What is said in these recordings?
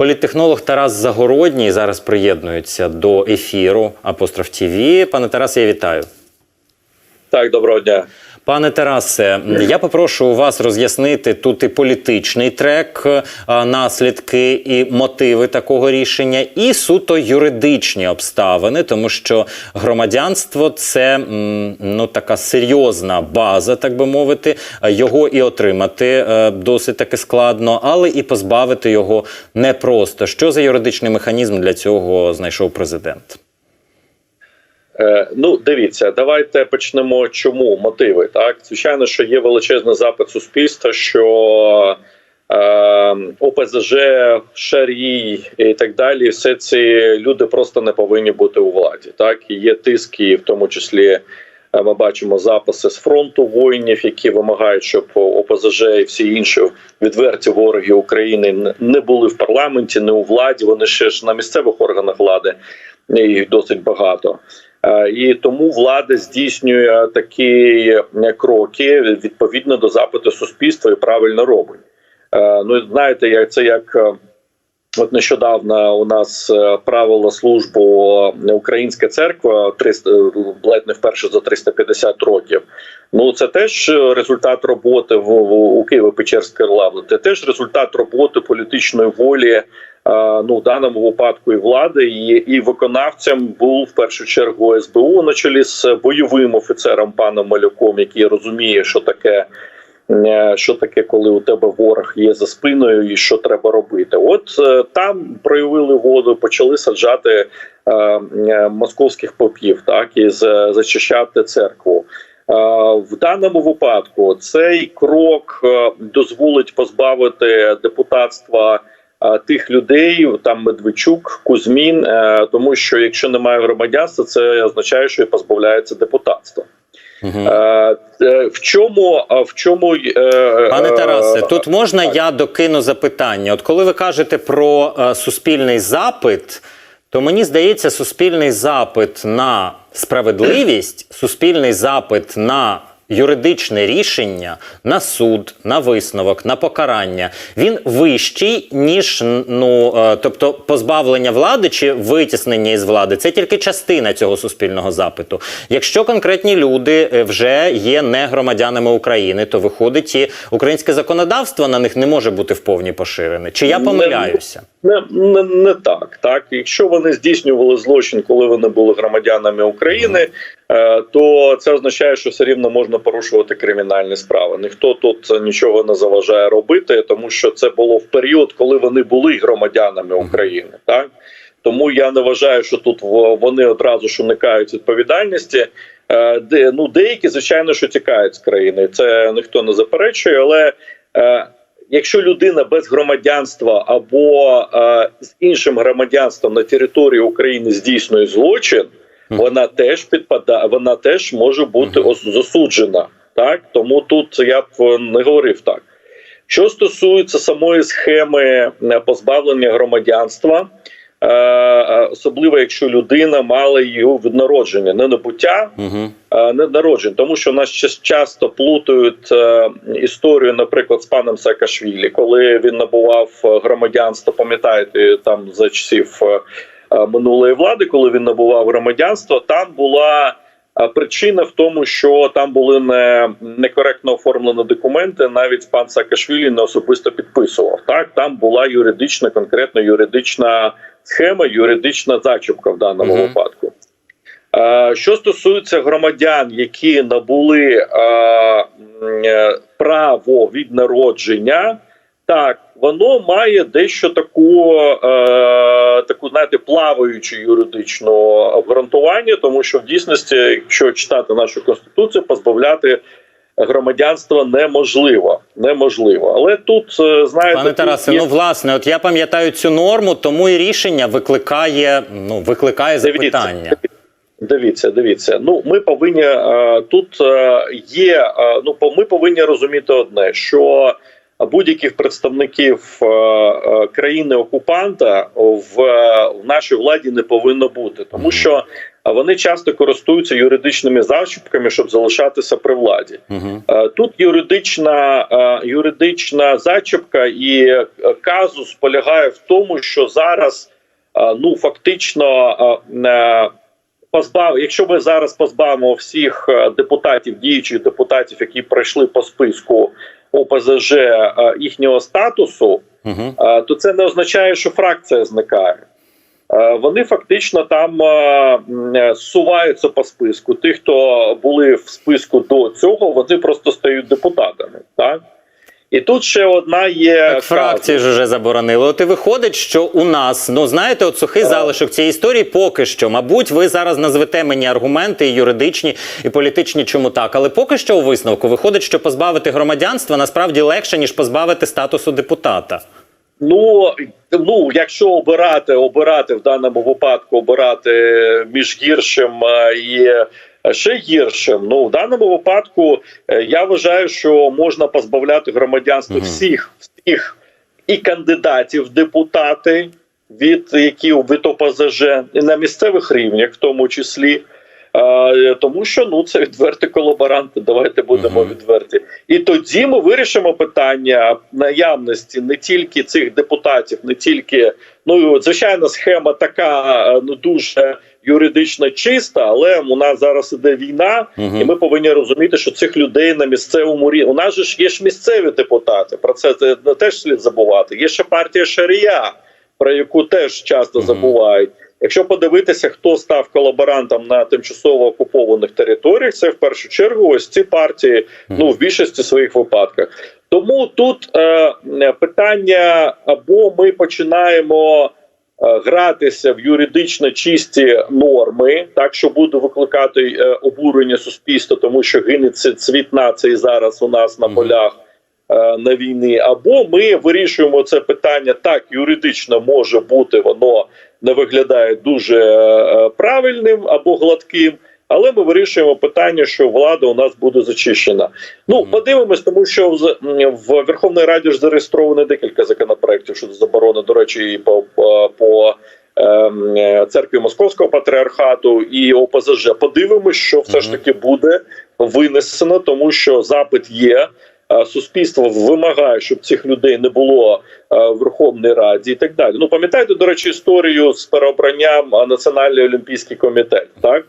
Політтехнолог Тарас Загородній зараз приєднується до ефіру Апостроф ТІВІ. Пане Тарасе, я вітаю. Так, доброго дня. Пане Тарасе, я попрошу у вас роз'яснити тут і політичний трек, наслідки і мотиви такого рішення, і суто юридичні обставини, тому що громадянство це ну така серйозна база, так би мовити. Його і отримати е, досить таки складно, але і позбавити його непросто. Що за юридичний механізм для цього знайшов президент? Е, ну, дивіться, давайте почнемо. Чому мотиви? Так, звичайно, що є величезний запит суспільства, що е, ОПЗЖ, Шарій і так далі, все ці люди просто не повинні бути у владі. Так, і є тиски, в тому числі. е, Ми бачимо записи з фронту воїнів, які вимагають, щоб ОПЗЖ і всі інші відверті вороги України не були в парламенті, не у владі. Вони ще ж на місцевих органах влади їх досить багато. Е, І тому влада здійснює такі е, кроки відповідно до запиту суспільства і правильно робить. Е, Ну знаєте, як це як от нещодавно у нас правила службу Українська церква 300, е, ледь не вперше за 350 років. Ну це теж результат роботи в, в у Києво-Печерській лаври. Це теж результат роботи політичної волі. Ну, в даному випадку і влади, і, і виконавцем був в першу чергу СБУ на чолі з бойовим офіцером паном Малюком, який розуміє, що таке, е, що таке, коли у тебе ворог є за спиною, і що треба робити. От е, там проявили воду, почали саджати е, е, московських попів, так і зачищати церкву. Е, В даному випадку цей крок дозволить позбавити депутатства тих людей, там Медведчук, Кузьмін, е, тому що якщо немає громадянства, це означає, що і позбавляється депутатства. Е, е, В чому в чому е, Пане е, Тарасе, тут можна я докину запитання? От коли ви кажете про е, суспільний запит, то мені здається, суспільний запит на справедливість, суспільний запит на юридичне рішення, на суд, на висновок, на покарання, він вищий, ніж ну, е, тобто позбавлення влади чи витіснення із влади. Це тільки частина цього суспільного запиту. Якщо конкретні люди е, вже є не громадянами України, то виходить і українське законодавство на них не може бути в повній поширене. Чи я помиляюся? Не, не, не так. Так, якщо вони здійснювали злочин, коли вони були громадянами України, то це означає, що все рівно можна порушувати кримінальні справи. Ніхто тут нічого не заважає робити, тому що це було в період, коли вони були громадянами України. Так тому я не вважаю, що тут вони одразу ж уникають відповідальності. Е, Де ну деякі, звичайно, що тікають з країни. Це ніхто не заперечує, але. е, Якщо людина без громадянства або е, з іншим громадянством на території України здійснює злочин. Вона теж підпадає, вона теж може бути засуджена. Так тому тут я б е, не говорив так. Що стосується самої схеми е, позбавлення громадянства, е, особливо якщо людина мала його від народження, не набуття, Угу. е, не народжень, тому що нас часто плутають історію, наприклад, з паном Саакашвілі, коли він набував громадянство, пам'ятаєте, там за часів минулої влади, коли він набував громадянство, там була. е, Причина в тому, що там були не некоректно оформлені документи. Навіть пан Саакашвілі не особисто підписував. Так там була юридична, конкретно юридична схема, юридична зачіпка в даному Мгм. випадку. Е, Що стосується громадян, які набули е, е, право від народження, так воно має дещо таку, е, таку знаєте, плаваючу юридичну обґрунтування, тому що в дійсності, якщо читати нашу конституцію, позбавляти громадянства неможливо. Неможливо, але тут е, знаєте, Пане Тарасе, є- ну власне, от я пам'ятаю цю норму, тому і рішення викликає, ну, викликає запитання. Дивіться, дивіться. Ну ми повинні е, тут е, є. Ну по- ми повинні розуміти одне, що будь-яких представників е, е, країни окупанта в, в нашій владі не повинно бути, тому що вони часто користуються юридичними зачіпками, щоб залишатися при владі. Угу. Тут юридична, юридична зачіпка і казус полягає в тому, що зараз ну фактично позбав, якщо ми зараз позбавимо всіх депутатів, діючих депутатів, які пройшли по списку ОПЗЖ е, їхнього статусу, Угу. то це не означає, що фракція зникає. Е, Вони фактично там м, зсуваються по списку. Ті, хто були в списку до цього, вони просто стають депутатами. Так? І тут ще одна є Так фракції ж вже заборонили. От і виходить, що у нас, ну знаєте, от сухий залишок цієї історії поки що. Мабуть, ви зараз назвете мені аргументи і юридичні і політичні, чому так. Але поки що у висновку виходить, що позбавити громадянства насправді легше, ніж позбавити статусу депутата. Ну, ну, якщо обирати, обирати в даному випадку, обирати між гіршим е, і ще гіршим. Ну, в даному випадку е, я вважаю, що можна позбавляти громадянства Мгм. всіх, всіх і кандидатів депутати від які від ОПЗЖ і на місцевих рівнях, в тому числі. Е, Тому що ну це відверті колаборанти. Давайте будемо Мгм. відверті. І тоді ми вирішимо питання наявності не тільки цих депутатів, не тільки ну звичайно, схема така е, ну дуже юридично чиста, але у нас зараз іде війна, Мгм. і ми повинні розуміти, що цих людей на місцевому рівні. У нас же ж є ж місцеві депутати. Про це теж слід забувати. Є ще партія Шарія, про яку теж часто Мгм. забувають. Якщо подивитися, хто став колаборантом на тимчасово окупованих територіях, це в першу чергу ось ці партії, ну в більшості своїх випадках. Тому тут е, питання або ми починаємо гратися в юридично чисті норми, так що буде викликати е, обурення суспільства, тому що гине ці- цвіт нації зараз у нас на полях е, на війни, або ми вирішуємо це питання так, юридично може бути, воно не виглядає дуже е, правильним або гладким. Але ми вирішуємо питання, що влада у нас буде зачищена. Ну подивимось, тому що в, в Верховній Раді ж зареєстровано декілька законопроєктів щодо заборони, до речі, і по, по, ем, церкві Московського патріархату і ОПЗЖ. Подивимось, що все ж таки буде винесено, тому що запит є. е, Суспільство вимагає, щоб цих людей не було е, в Верховній Раді і так далі. Ну пам'ятаєте, до речі, історію з переобранням е, Національний олімпійський комітет, так?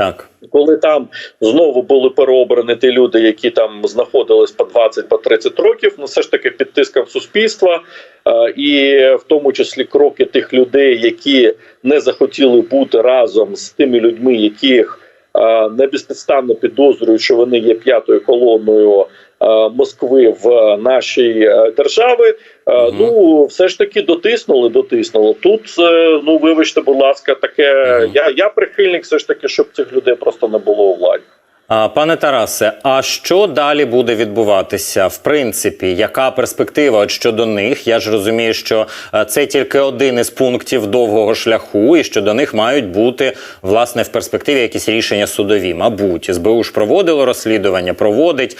Так. коли там знову були переобрані ті люди, які там знаходились по 20 по 30 років, ну все ж таки під тиском суспільства, е, і в тому числі кроки тих людей, які не захотіли бути разом з тими людьми, яких е, не підозрюють, що вони є п'ятою колоною. Е, Москви в нашій е, держави, Мгм. ну все ж таки дотиснули, дотиснули. Тут ну вибачте, будь ласка, таке. Мгм. Я, я прихильник, все ж таки, щоб цих людей просто не було у владі. Пане Тарасе, а що далі буде відбуватися? В принципі, яка перспектива от щодо них? Я ж розумію, що е, це тільки один із пунктів довгого шляху, і що до них мають бути власне в перспективі якісь рішення судові. Мабуть, СБУ ж проводило розслідування, проводить.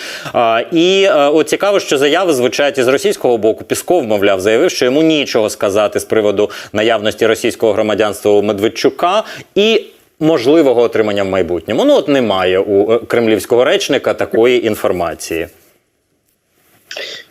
І е, от цікаво, що заяви звучать із російського боку. Пісков, мовляв, заявив, що йому нічого сказати з приводу наявності російського громадянства у Медведчука і можливого отримання в майбутньому. Ну от немає у е, кремлівського речника такої інформації.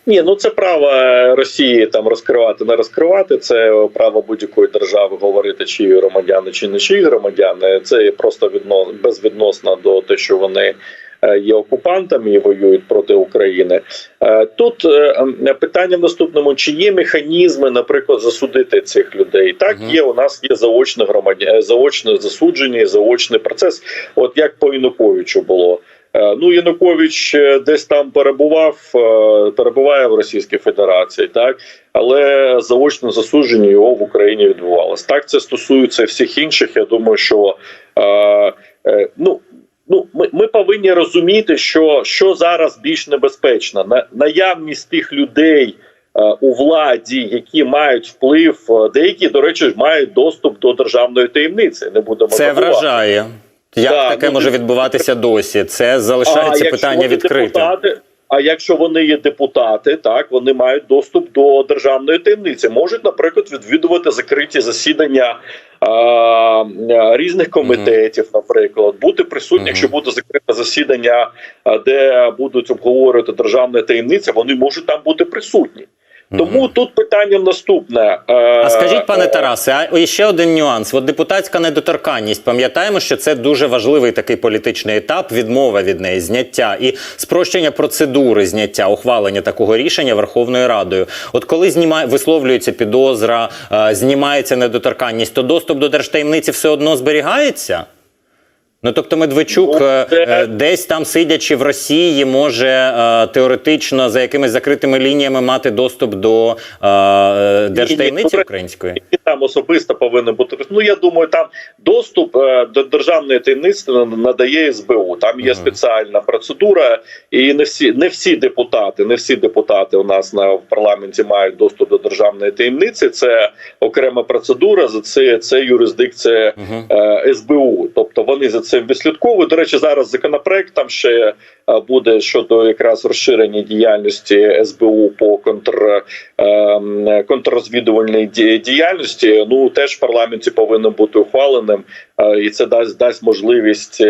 Ні, ну це право Росії там розкривати, не розкривати. Це право будь-якої держави говорити, чиї громадяни чи не чиї громадяни. Це просто відно безвідносно до те, що вони. Е, Є окупантами і воюють проти України. Е, Тут е, питання в наступному: чи є механізми, наприклад, засудити цих людей? Так, є. У нас є заочне громадя... заочне засудження, і заочний процес. От як по Януковичу було. Ну, Янукович десь там перебував, перебуває в Російській Федерації, так але заочне засудження його в Україні відбувалось. Так це стосується всіх інших. Я думаю, що е, е, ну. Ну, ми, ми повинні розуміти, що, що зараз більш небезпечно. На, наявність тих людей е, у владі, які мають вплив, е, деякі, до речі, мають доступ до державної таємниці. Не будемо Це забувати. вражає. Як да, таке ну, може відбуватися досі? Це залишається а, питання відкрите. Депутати, а якщо вони є депутати, так вони мають доступ до державної таємниці. Можуть, наприклад, відвідувати закриті засідання а, різних комітетів, наприклад, бути присутні, якщо буде закрите засідання, де будуть обговорювати державні таємниці, вони можуть там бути присутні. Тому тут питання наступне. Е, А скажіть, пане Тарасе, а ще один нюанс. От депутатська недоторканність. Пам'ятаємо, що це дуже важливий такий політичний етап, відмова від неї, зняття і спрощення процедури зняття, ухвалення такого рішення Верховною Радою. От коли знімає висловлюється підозра, е, знімається недоторканність, то доступ до держтаємниці все одно зберігається? Ну, тобто Медведчук, Ну, е, це- е, десь там сидячи в Росії, може е, теоретично за якимись закритими лініями мати доступ до е, держтаємниці української. І там особисто повинен бути. Ну я думаю, там доступ до державної таємниці надає СБУ. Там є спеціальна процедура, і не всі не всі депутати, не всі депутати у нас на в парламенті мають доступ до державної таємниці. Це окрема процедура. За це це юрисдикція е, СБУ. Тобто вони за цим відслідковують. До речі, зараз законопроект там ще е, буде щодо якраз розширення діяльності СБУ по контр, е, контррозвідувальній діяльності. Ну теж в парламенті повинен бути ухваленим, е, і це дасть дасть можливість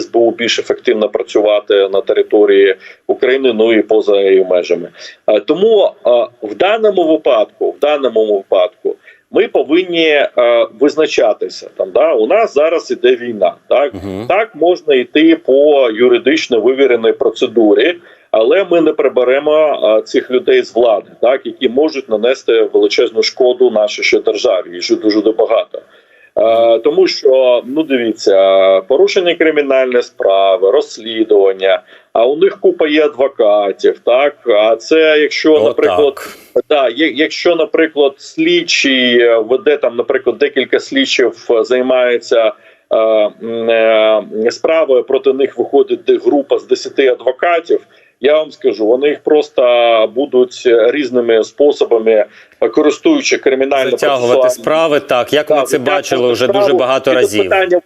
СБУ більш ефективно працювати на території України, ну і поза її межами. Тому в даному випадку, в даному випадку. Ми повинні е, визначатися там. Да, у нас зараз іде війна. Так Угу. так можна йти по юридично вивіреній процедурі, але ми не приберемо е, цих людей з влади, так які можуть нанести величезну шкоду нашій ще державі, і ще дуже багато. Е, Тому що ну дивіться, порушення кримінальної справи, розслідування. А у них купа є адвокатів, так а це якщо, наприклад, Да, є- якщо, наприклад, слідчий веде там, наприклад, декілька слідчів е, займається е, справою, проти них виходить де- група з 10 адвокатів. Я вам скажу, вони їх просто будуть різними способами, користуючи кримінально Затягувати справи, так як ми це бачили вже дуже багато разів. Питання,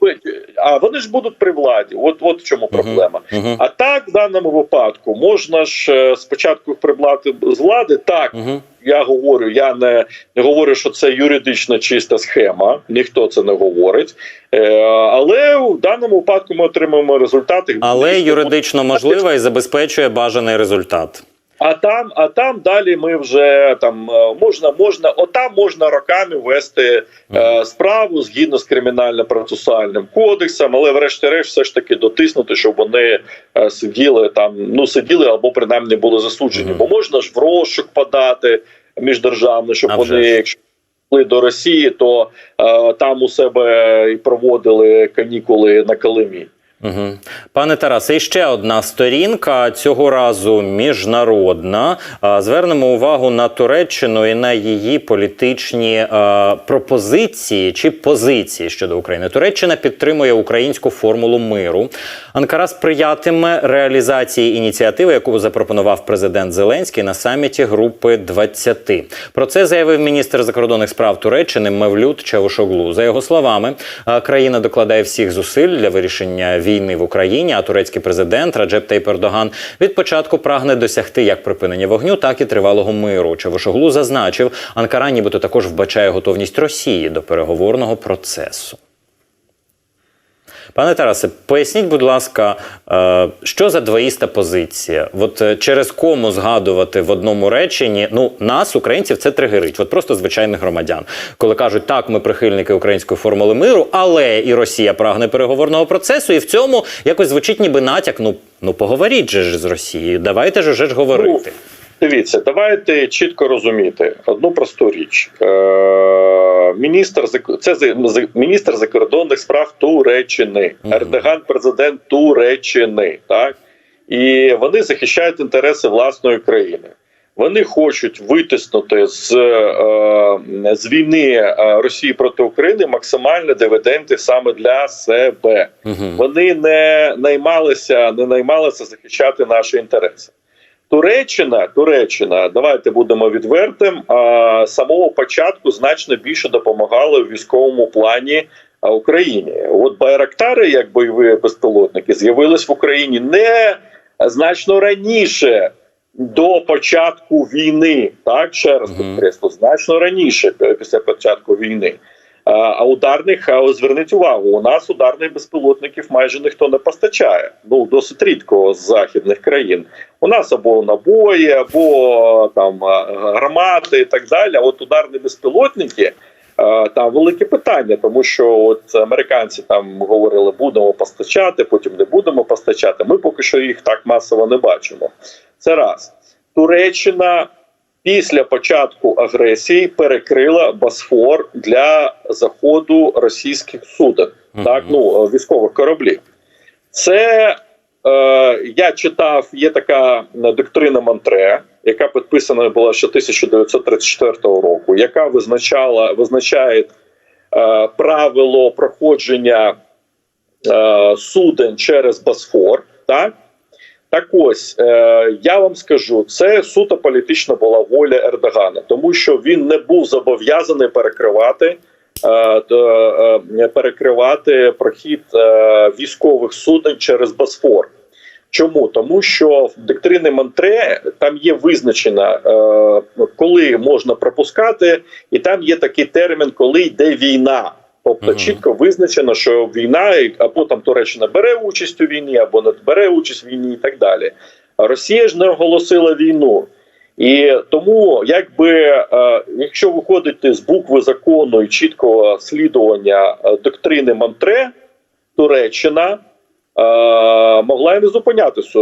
а вони ж будуть при владі. От от в чому проблема. Угу. А так, в даному випадку, можна ж е, спочатку їх прибрати з влади. Так, Угу. я говорю, я не, не говорю, що це юридично чиста схема, ніхто це не говорить. Е, але в даному випадку ми отримаємо результати. Але юридично можливо і забезпечує бажаний результат. А там, а там далі ми вже там е, можна, можна, отам можна роками вести е, справу згідно з кримінально-процесуальним кодексом, але врешті-решт все ж таки дотиснути, щоб вони е, сиділи там, ну сиділи або принаймні були засуджені. Бо можна ж в розшук подати міждержавний, щоб А вони, вже якщо йшли до Росії, то е, там у себе і проводили канікули на Калимі. Угу. Пане Тарасе, і ще одна сторінка цього разу міжнародна. Звернемо увагу на Туреччину і на її політичні е, пропозиції чи позиції щодо України. Туреччина підтримує українську формулу миру. Анкара сприятиме реалізації ініціативи, яку запропонував президент Зеленський на саміті групи 20. Про це заявив міністр закордонних справ Туреччини Мевлют Чавушоглу. За його словами, е, країна докладає всіх зусиль для вирішення війни в Україні. А турецький президент Раджеп Тейп Ердоган від початку прагне досягти як припинення вогню, так і тривалого миру. Чавушоглу зазначив, Анкара нібито також вбачає готовність Росії до переговорного процесу. Пане Тарасе, поясніть, будь ласка, е, що за двоїста позиція? От е, через кому згадувати в одному реченні ну нас, українців, це тригерить, от просто звичайних громадян, коли кажуть, так, ми прихильники української формули миру, але і Росія прагне переговорного процесу, і в цьому якось звучить ніби натяк. Ну ну поговоріть же ж з Росією, давайте ж уже ж говорити. Дивіться, давайте чітко розуміти одну просту річ. Е, міністр це міністр закордонних справ Туреччини. Ердоган, президент Туреччини, так і вони захищають інтереси власної країни. Вони хочуть витиснути з, е, з війни е, Росії проти України максимальні дивіденди саме для себе. Вони не наймалися, не наймалися захищати наші інтереси. Туреччина, Туреччина, давайте будемо відвертим. А самого початку значно більше допомагали в військовому плані Україні. От Байрактари, як бойові безпілотники, з'явились в Україні не значно раніше до початку війни. Так ще раз підкреслю, значно раніше після початку війни. А, ударних, зверніть увагу, у нас ударних безпілотників майже ніхто не постачає. Ну досить рідко з західних країн. У нас або набої, або там а, гармати і так далі. От ударні безпілотники. Там велике питання, тому що от американці там говорили, будемо постачати, потім не будемо постачати. Ми поки що їх так масово не бачимо. Це раз. Туреччина після початку агресії перекрила Босфор для заходу російських суден, Мгм. так ну військових кораблів. Це е, я читав, є така доктрина Монтре, яка підписана була ще 1934 року, яка визначала визначає е, правило проходження е, суден через Босфор. Так так ось е, я вам скажу, це суто політична була воля Ердогана, тому що він не був зобов'язаний перекривати. е, е, перекривати прохід військових суден через Босфор. Чому? Тому що в доктрині Монтре там є визначена, е, коли можна пропускати, і там є такий термін, коли йде війна. Тобто Мгм. чітко визначено, що війна або там Туреччина бере участь у війні, або не бере участь у війні, і так далі. Росія ж не оголосила війну. І тому, якби е, якщо виходити з букви закону і чіткого слідування е, доктрини Монтре, Туреччина могла і не зупиняти е,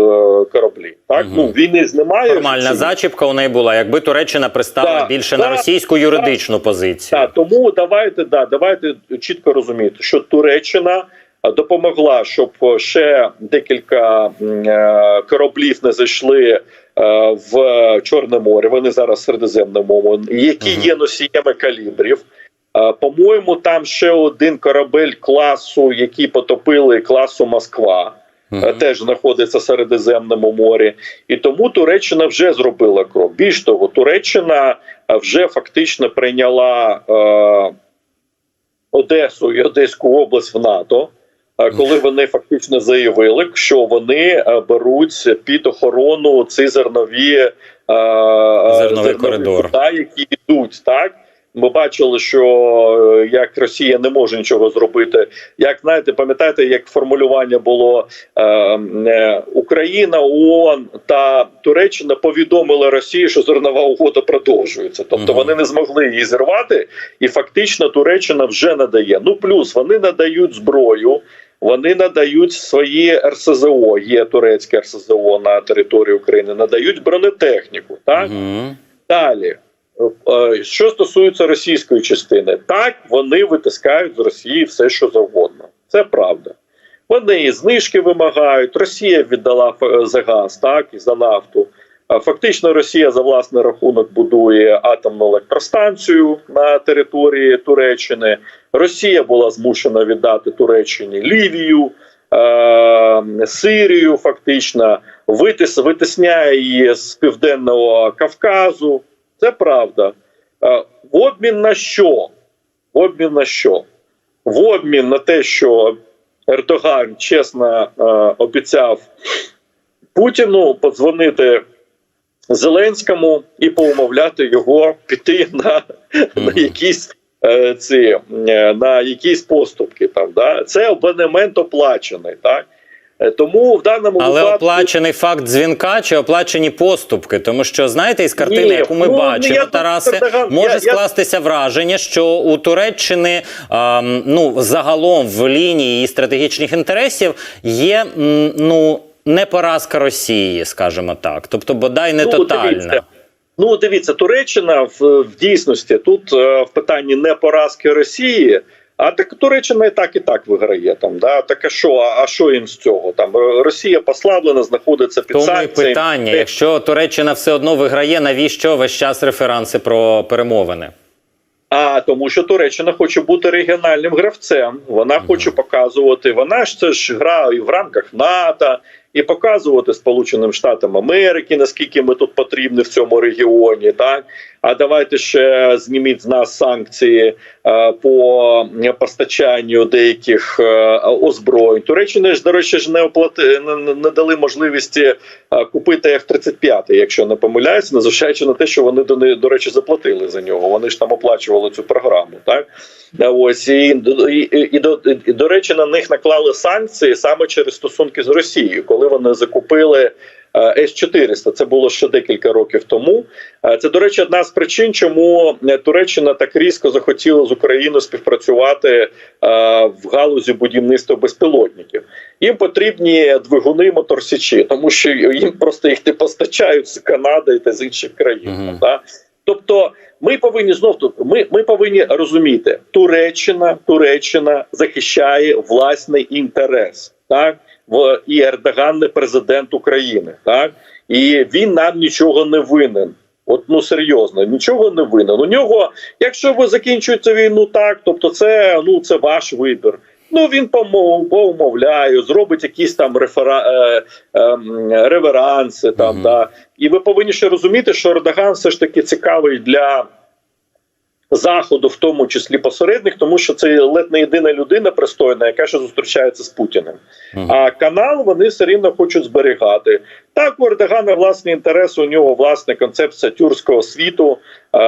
кораблі. Так Мгм. ну війни ж немає. Формальна зачіпка у неї була, якби Туреччина пристала Так, більше так, на російську юридичну позицію. Так, тому давайте да, давайте чітко розуміти, що Туреччина е, допомогла, щоб е, ще декілька е, кораблів не зайшли е, в Чорне море. Вони зараз в Середземному, які є носіями калібрів. Е, По-моєму, там ще один корабель класу, який потопили класу Москва. е, Мгм. теж знаходиться в Середземному морі, і тому Туреччина вже зробила крок. Більш того, Туреччина е, вже фактично прийняла е, Одесу і Одеську область в НАТО. Коли вони фактично заявили, що вони беруть під охорону ці зернові, е, е, Зерновий коридор. які йдуть, так ми бачили, що е, як Росія не може нічого зробити. Як знаєте, пам'ятаєте, як формулювання було е, е, Україна, ООН та Туреччина повідомили Росії, що зернова угода продовжується. Тобто вони не змогли її зірвати, і фактично Туреччина вже надає. Ну плюс вони надають зброю. Вони надають свої РСЗО, є турецьке РСЗО на території України, надають бронетехніку. Так Мгм. Далі, що стосується російської частини, так вони витискають з Росії все, що завгодно. Це правда. Вони знижки вимагають. Росія віддала ф- за газ, так і за нафту. Фактично, Росія за власний рахунок будує атомну електростанцію на території Туреччини. Росія була змушена віддати Туреччині Лівію, е- Сирію, фактично, витис, витисняє її з південного Кавказу. Це правда. Е, В обмін на що? В обмін на що? В обмін на те, що Ердоган чесно е, обіцяв Путіну подзвонити Зеленському і поумовляти його піти на, на якісь. е, Ці на якісь поступки там да це абонемент оплачений, так тому в даному Але випадку оплачений факт дзвінка чи оплачені поступки, тому що знаєте, із картини, Ні, яку ми ну, бачимо, я- Тарасе, Ердоган, може я- я- скластися враження, що у Туреччини ем, ну загалом в лінії її стратегічних інтересів є ну не поразка Росії, скажімо так, тобто бодай не Ну, тотальна. дивіться. Ну, дивіться, Туреччина в, в дійсності тут е, в питанні не поразки Росії. А так Туреччина і так і так виграє там. Да? Так а що? А, а що їм з цього? Там е, Росія послаблена, знаходиться під Тому і санкціями. питання: якщо Туреччина все одно виграє, навіщо весь час референси про перемовини? А тому, що Туреччина хоче бути регіональним гравцем. Вона Мгм. хоче показувати. Вона ж це ж гра і в рамках НАТО, і показувати Сполученим Штатам Америки, наскільки ми тут потрібні в цьому регіоні. Так а давайте ще зніміть з нас санкції е, по постачанню деяких е, озброєнь. Туреччина ж до речі ж не оплати не, дали можливості е, купити F-35, якщо не помиляюся, незважаючи на те, що вони до до речі заплатили за нього. Вони ж там оплачували цю програму. Так ось і, і, і, до, і до речі, на них наклали санкції саме через стосунки з Росією, коли вони закупили. Е, С-400. це було ще декілька років тому. Е, Це, до речі, одна з причин, чому е, Туреччина так різко захотіла з Україною співпрацювати в галузі будівництва безпілотників. Їм потрібні двигуни моторсічі, тому що їм просто їх не постачають з Канади та з інших країн. Мгм. Да? Тобто, ми повинні знов тут. Ми, ми повинні розуміти, Туреччина, Туреччина захищає власний інтерес, так і Ердоган не президент України, так і він нам нічого не винен. От ну серйозно, нічого не винен. У нього, якщо ви закінчуєте війну, так тобто, це ну це ваш вибір. Ну він помов, помовляє, зробить якісь там рефера, е, е, реверанси. Там Мгм. да і ви повинні ще розуміти, що Ердоган все ж таки цікавий для заходу, в тому числі посередник, тому що це ледь не єдина людина пристойна, яка ще зустрічається з Путіним. Мгм. А канал вони все рівно хочуть зберігати. Так, у Ердогана власні інтереси, у нього власна концепція тюркського світу е-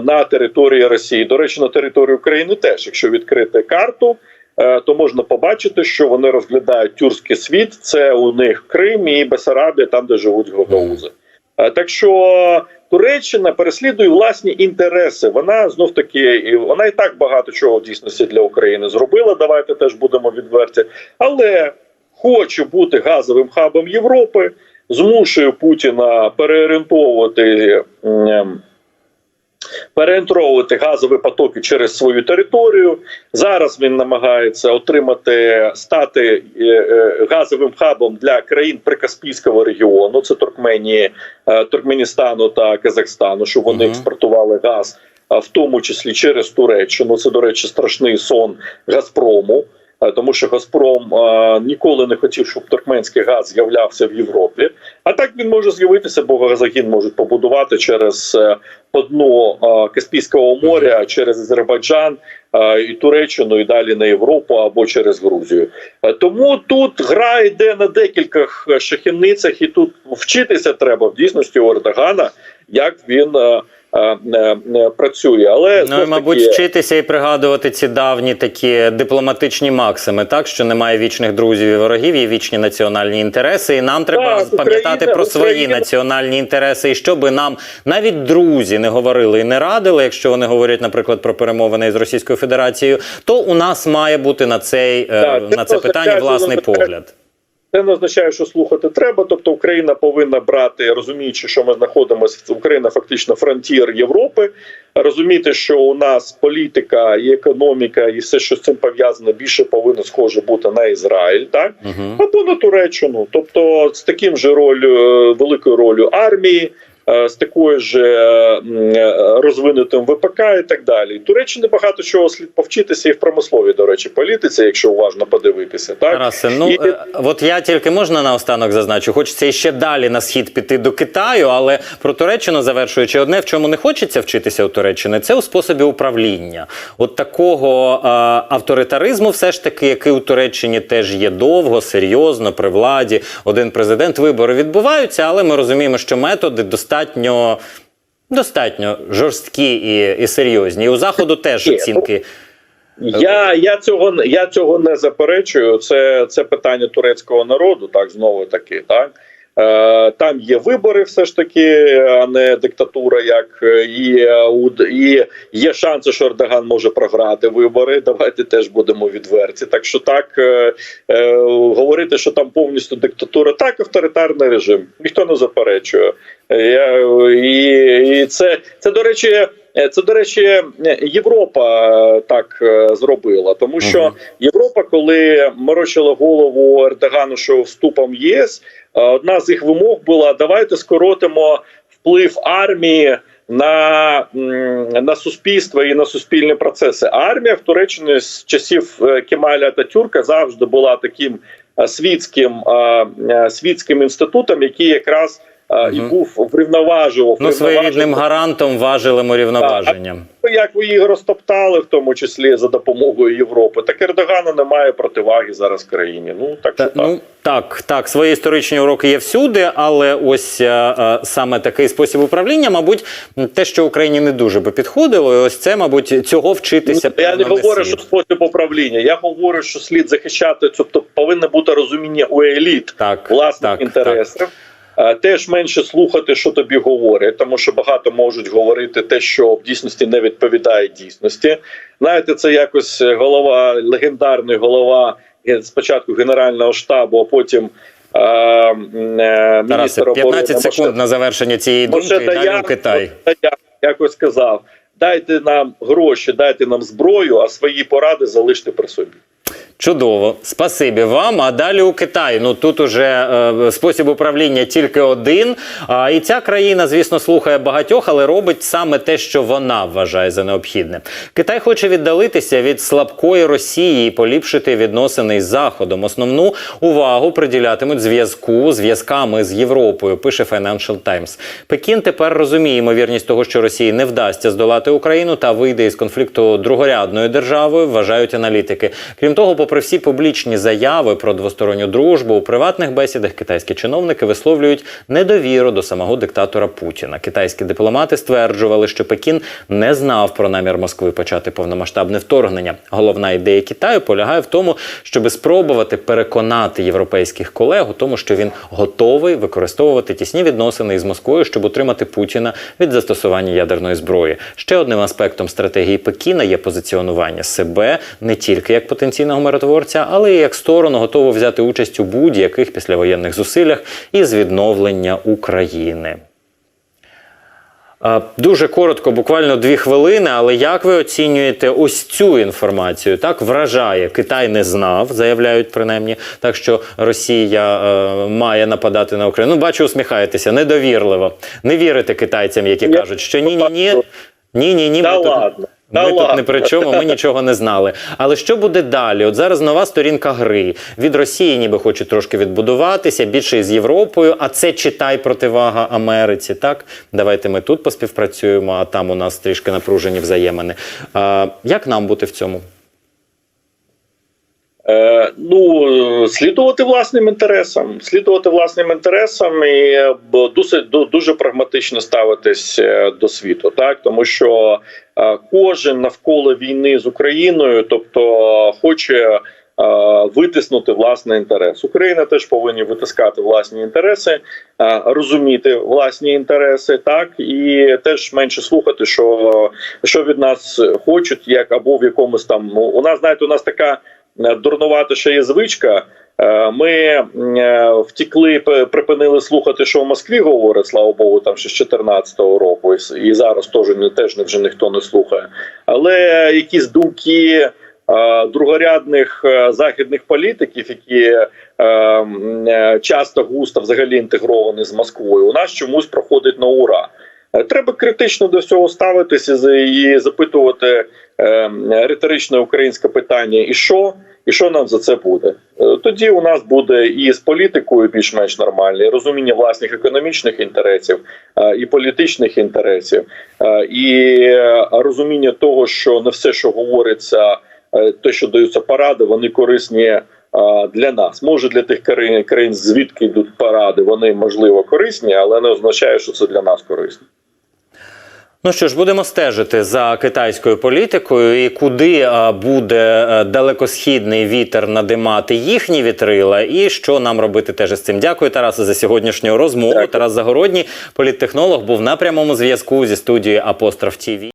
на території Росії. До речі, на території України теж, якщо відкрити карту. е, То можна побачити, що вони розглядають тюркський світ. Це у них Крим і Бесарабія, там де живуть гагаузи. Е, Так що Туреччина переслідує власні інтереси. Вона знов таки і вона і так багато чого в дійсності для України зробила. Давайте теж будемо відверті, але хоче бути газовим хабом Європи, змушує Путіна переорієнтовувати. Переентровувати газові потоки через свою територію. Зараз він намагається отримати стати е, е, газовим хабом для країн Прикаспійського регіону. Це Туркменії, е, Туркменістану та Казахстану, щоб вони експортували газ, в тому числі через Туреччину. Це, до речі, страшний сон Газпрому. Е, Тому що Газпром е, ніколи не хотів, щоб туркменський газ з'являвся в Європі. А так він може з'явитися, бо газогін можуть побудувати через е, е, Каспійського моря, через Азербайджан і Туреччину, і далі на Європу або через Грузію. Тому тут гра йде на декількох е, шахівницях, і тут вчитися треба в дійсності у Ердогана, як він працює. Але Ну і мабуть, таки, вчитися і пригадувати ці давні такі дипломатичні максими, так що немає вічних друзів і ворогів, є вічні національні інтереси. І нам треба Так, пам'ятати Україна- про свої Україна- національні інтереси, і щоб нам навіть друзі не говорили і не радили, якщо вони говорять, наприклад, про перемовини з Російською Федерацією, то у нас має бути на цей е, Так, на це питання власний погляд. Це не означає, що слухати треба. Тобто Україна повинна брати, розуміючи, що ми знаходимося Україна, фактично фронтір Європи. Розуміти, що у нас політика і економіка, і все, що з цим пов'язано, більше повинно схоже бути на Ізраїль, так Угу. або на Туреччину, тобто з таким же роль великою ролью армії. Е, З такою ж е, е, розвинутим ВПК і так далі. Туреччини багато чого слід повчитися і в промисловій, до речі, політиці, якщо уважно подивитися. Так Тарасе, ну І- от я тільки можна наостанок зазначу. Хочеться іще далі на схід піти до Китаю, але про Туреччину завершуючи одне, в чому не хочеться вчитися у Туреччини, це у способі управління. От такого е, авторитаризму, все ж таки, який у Туреччині теж є довго, серйозно при владі. Один президент вибори відбуваються, але ми розуміємо, що методи достатньо. Достатньо жорсткі і, і серйозні. І у заходу теж оцінки. Я, я цього я цього не заперечую. Це, це питання турецького народу, так знову таки. Так там є вибори, все ж таки, а не диктатура. Як е, і, е, і є шанси, що Ердоган може програти вибори. Давайте теж будемо відверті. Так що так е, е, говорити, що там повністю диктатура, так авторитарний режим. Ніхто не заперечує. Е, Я, і, і це, це до речі. Е, Це, до речі, Європа е, так е, зробила, тому що. Європа, коли морочила голову Ердогану, що вступом в єС, е, одна з їх вимог була: давайте скоротимо вплив армії на, на суспільство і на суспільні процеси. Армія в Туреччині з часів кемаля Кемаля Ататюрка завжди була таким е, світським е, е, світським інститутом, який якраз і був врівноважував Ну, своєрідним гарантом важелем урівноваженням. як ви їх розтоптали, в тому числі за допомогою Європи, так Ердогану немає противаги зараз в країні. Ну так що Та, так. ну так, так, свої історичні уроки є всюди, але ось е, е, саме такий спосіб управління, мабуть, те, що Україні не дуже би підходило, і ось це, мабуть, цього вчитися. Ну, я не говорю, слід. що спосіб управління. Я говорю, що слід захищати, тобто повинно бути розуміння у еліт так, власних так, інтересів. Е, Теж менше слухати, що тобі говорять, тому що багато можуть говорити те, що в дійсності не відповідає дійсності. Знаєте, це якось голова легендарний голова е, спочатку генерального штабу, а потім е, е, міністр оборони 15 Моше- секунд на завершення цієї думки, Моше і далі Даян, у Китай. Даян якось сказав: дайте нам гроші, дайте нам зброю, а свої поради залиште при собі. Чудово, спасибі вам. А далі у Китай. Ну тут уже е, спосіб управління тільки один. А, і ця країна, звісно, слухає багатьох, але робить саме те, що вона вважає за необхідне. Китай хоче віддалитися від слабкої Росії і поліпшити відносини із Заходом. Основну увагу приділятимуть зв'язку зв'язками з Європою. Пише Financial Times. Пекін тепер розуміє ймовірність того, що Росії не вдасться здолати Україну та вийде із конфлікту другорядною державою. Вважають аналітики. Крім того, попри всі публічні заяви про двосторонню дружбу, у приватних бесідах китайські чиновники висловлюють недовіру до самого диктатора Путіна. Китайські дипломати стверджували, що Пекін не знав про намір Москви почати повномасштабне вторгнення. Головна ідея Китаю полягає в тому, щоб спробувати переконати європейських колег у тому, що він готовий використовувати тісні відносини із Москвою, щоб утримати Путіна від застосування ядерної зброї. Ще одним аспектом стратегії Пекіна є позиціонування себе не тільки як потенційного миротворця, але й як сторону готову взяти участь у будь-яких післявоєнних зусиллях із відновлення України. Дуже коротко, буквально дві хвилини. Але як ви оцінюєте ось цю інформацію? Так вражає Китай не знав, заявляють принаймні. Так що Росія е, має нападати на Україну. Ну, бачу, усміхаєтеся недовірливо. Не вірите китайцям, які кажуть, що ні, ні, ні. Ні, ні, ні, Та ми тут- ладно. Ми тут ладно. не при чому, ми нічого не знали. Але що буде далі? От зараз нова сторінка гри. Від Росії ніби хочуть трошки відбудуватися, більше із Європою, а це читай противага Америці. Так, давайте ми тут поспівпрацюємо, а там у нас трішки напружені взаємини. А, як нам бути в цьому? Е, ну, слідувати власним інтересам, слідувати власним інтересам і е, досить ду- дуже прагматично ставитись е, до світу, так тому що кожен навколо війни з Україною, тобто хоче. Витиснути власний інтерес. Україна теж повинні витискати власні інтереси, розуміти власні інтереси, так і теж менше слухати, що, що від нас хочуть, як або в якомусь там у нас знаєте, у нас така е, дурнувата ще є звичка. Е, Ми е, втікли, припинили слухати, що в Москві говорить, слава Богу, там ще з 14-го року, і зараз теж не теж вже ніхто не слухає. Але якісь думки другорядних західних політиків, які часто густо взагалі інтегровані з Москвою, у нас чомусь проходить на ура. Е, Треба критично до всього ставитися і запитувати е, риторичне українське питання: і що? І що нам за це буде? Е, Тоді у нас буде і з політикою більш-менш нормальне, розуміння власних економічних інтересів і політичних інтересів, і розуміння того, що не все, що говориться, те, що даються поради, вони корисні. Для нас може для тих країн, країн, звідки йдуть поради, вони можливо корисні, але не означає, що це для нас корисно. Ну що ж, будемо стежити за китайською політикою і куди буде е, далекосхідний вітер надимати їхні вітрила, і що нам робити теж з цим. Дякую, Тарасе, за сьогоднішню розмову. Дякую. Тарас Загородній, політтехнолог, був на прямому зв'язку зі студією Апостроф ТІВІ.